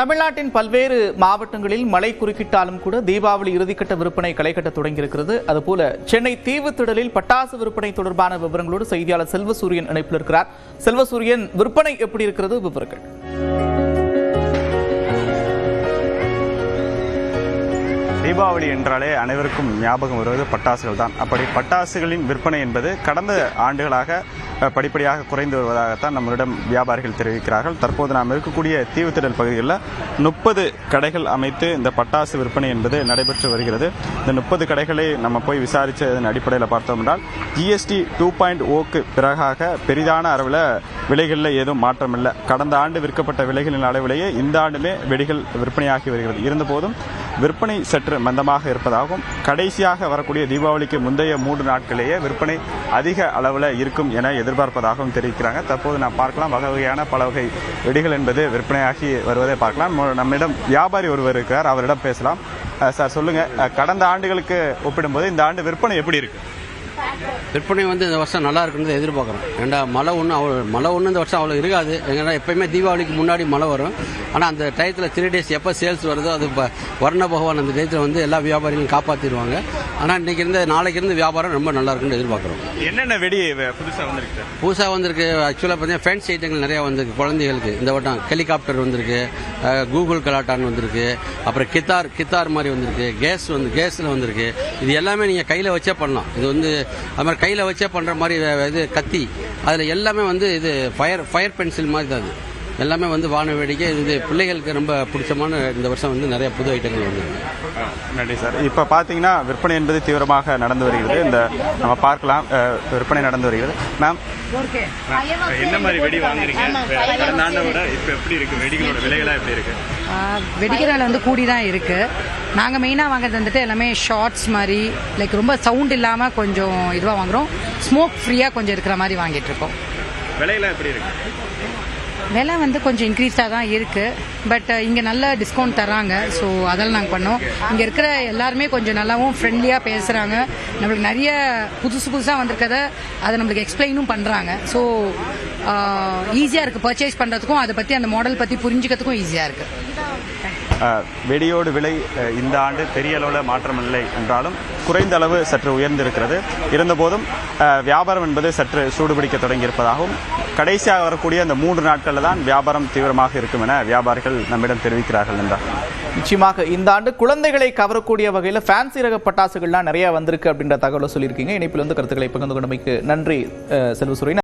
தமிழ்நாட்டின் பல்வேறு மாவட்டங்களில் மழை குறுக்கிட்டாலும் கூட தீபாவளி இறுதிக்கட்ட விற்பனை களைகட்ட தொடங்கியிருக்கிறது. அதுபோல சென்னை தீவுத்திடலில் பட்டாசு விற்பனை தொடர்பான விவரங்களோடு செய்தியாளர் செல்வசூரியன் இணைப்பில் இருக்கிறார். செல்வசூரியன் விற்பனை எப்படி இருக்கிறது? விவரங்கள். தீபாவளி என்றாலே அனைவருக்கும் ஞாபகம் வருவது பட்டாசுகள் தான். அப்படி பட்டாசுகளின் விற்பனை என்பது கடந்த ஆண்டுகளாக படிப்படியாக குறைந்து வருவதாகத்தான் நம்மளிடம் வியாபாரிகள் தெரிவிக்கிறார்கள். தற்போது நாம் இருக்கக்கூடிய தீவுத்திடல் பகுதிகளில் முப்பது கடைகள் அமைத்து இந்த பட்டாசு விற்பனை என்பது நடைபெற்று வருகிறது. இந்த முப்பது கடைகளை நம்ம போய் விசாரித்ததன் அடிப்படையில் பார்த்தோம் என்றால் ஜிஎஸ்டி டூ பாயிண்ட் ஓக்கு பிறகாக பெரிதான அளவில் விலைகளில் ஏதும் மாற்றம் இல்லை கடந்த ஆண்டு விற்கப்பட்ட விலைகளின் அளவிலேயே இந்த ஆண்டுமே வெடிகள் விற்பனையாகி வருகிறது. இருந்தபோதும் விற்பனை சற்று மந்தமாக இருப்பதாகவும் கடைசியாக வரக்கூடிய தீபாவளிக்கு முந்தைய மூன்று நாட்களிலேயே விற்பனை அதிக அளவில் இருக்கும் என எதிர்பார்ப்பதாகவும் தெரிவிக்கிறாங்க. தற்போது நாம் பார்க்கலாம் வகை வகையான பல வகை வெடிகள் என்பது விற்பனையாகி வருவதை பார்க்கலாம். நம்மிடம் வியாபாரி ஒருவர் இருக்கிறார் அவரிடம் பேசலாம். சார் சொல்லுங்க. கடந்த ஆண்டுகளுக்கு ஒப்பிடும்போது இந்த ஆண்டு விற்பனை எப்படி இருக்கு? விற்பனை வந்து இந்த வருஷம் நல்லா இருக்குன்னு எதிர்பார்க்குறோம். ஏன்டா மழை ஒன்றும் அவ்வளோ மழை ஒன்றும் இந்த வருஷம் அவ்வளோ இருக்காது. ஏன்னா எப்பயுமே தீபாவளிக்கு முன்னாடி மழை வரும். ஆனால் அந்த டயத்தில் த்ரீ டேஸ் எப்போ சேல்ஸ் வருதோ அது இப்போ வர்ண பகவான் அந்த டயத்தில் வந்து எல்லா வியாபாரிகளும் காப்பாற்றிடுவாங்க ஆனால் இன்னைக்கு இருந்து நாளைக்கு இருந்து வியாபாரம் ரொம்ப நல்லா இருக்குன்னு எதிர்பார்க்குறோம். என்னென்ன வெடி புதுசாக வந்திருக்கு புதுசாக வந்திருக்கு. ஆக்சுவலாக பார்த்தீங்கன்னா ஃபேன்சி ஐட்டங்கள் நிறையா வந்திருக்கு குழந்தைகளுக்கு. இந்த வட்டம் ஹெலிகாப்டர் வந்திருக்கு கூகுள் கலாட்டான் வந்திருக்கு. அப்புறம் கித்தார் கித்தார் மாதிரி வந்திருக்கு. கேஸ் வந்து கேஸில் வந்திருக்கு. இது எல்லாமே நீங்கள் கையில் வச்சே பண்ணலாம். இது வந்து அது மாதிரி கையில் வச்சே பண்ணுற மாதிரி இது கத்தி. அதில் எல்லாமே வந்து இது ஃபயர் ஃபயர் பென்சில் மாதிரி தான் அது. எல்லாமே வந்து வான வேடிக்கை இது பிள்ளைகளுக்கு ரொம்ப பிடிச்சமான இந்த வருஷம் வந்து நிறைய புது ஐட்டங்கள் வந்திருக்கு நன்றி சார். இப்போ பார்த்தீங்கன்னா விற்பனை என்பது தீவிரமாக நடந்து வருகிறது. இந்த நம்ம பார்க்கலாம் விற்பனை நடந்து வருகிறது. மேம் என்ன மாதிரி வெடி வாங்குறீங்க? கடந்த ஆண்டை விட இப்போ எப்படி இருக்கு? வெடிகளோட விலைகளா எப்படி இருக்கு? வெடிக்கிறால வந்து கூடி தான் இருக்கு நாங்கள் மெயினாக வாங்குறது வந்துட்டு எல்லாமே ஷார்ட்ஸ் மாதிரி லைக் ரொம்ப சவுண்ட் இல்லாமல் கொஞ்சம் இதுவாக வாங்குறோம். ஸ்மோக் ஃப்ரீயாக கொஞ்சம் இருக்கிற மாதிரி வாங்கிட்டு இருக்கோம். விலையெல்லாம் எப்படி இருக்கு? விலை வந்து கொஞ்சம் இன்க்ரீஸாக தான் இருக்குது பட் இங்கே நல்ல டிஸ்கவுண்ட் தராங்க ஸோ அதெல்லாம் நாங்கள் பண்ணோம். இங்கே இருக்கிற எல்லாருமே கொஞ்சம் நல்லாவும் ஃப்ரெண்ட்லியாக பேசுகிறாங்க நம்மளுக்கு நிறைய புதுசு புதுசாக வந்திருக்கத அதை நம்மளுக்கு எக்ஸ்பிளைனும் பண்ணுறாங்க ஸோ ஈஸியாக இருக்குது பர்ச்சேஸ் பண்ணுறதுக்கும் அதை பற்றி அந்த மாடல் பற்றி புரிஞ்சுக்கிறதுக்கும் ஈஸியாக இருக்குது வெடியோடு விலை இந்த ஆண்டு பெரிய அளவில் மாற்றம் இல்லை என்றாலும் குறைந்த அளவு சற்று உயர்ந்திருக்கிறது. இருந்தபோதும் வியாபாரம் என்பது சற்று சூடுபிடிக்க தொடங்கியிருப்பதாகவும் கடைசியாக வரக்கூடிய அந்த மூன்று நாட்கள் நாட்களில் தான் வியாபாரம் தீவிரமாக இருக்கும் என வியாபாரிகள் நம்மிடம் தெரிவிக்கிறார்கள் என்றார் நிச்சயமாக இந்த ஆண்டு குழந்தைகளை கவரக்கூடிய வகையில் ஃபேன்சி ரக பட்டாசுகள்லாம் நிறைய வந்திருக்கு அப்படின்ற தகவலை சொல்லியிருக்கீங்க. இணைப்பில் வந்து கருத்துக்களை பகிர்ந்து கொண்டமைக்கு நன்றி செல்வசுரை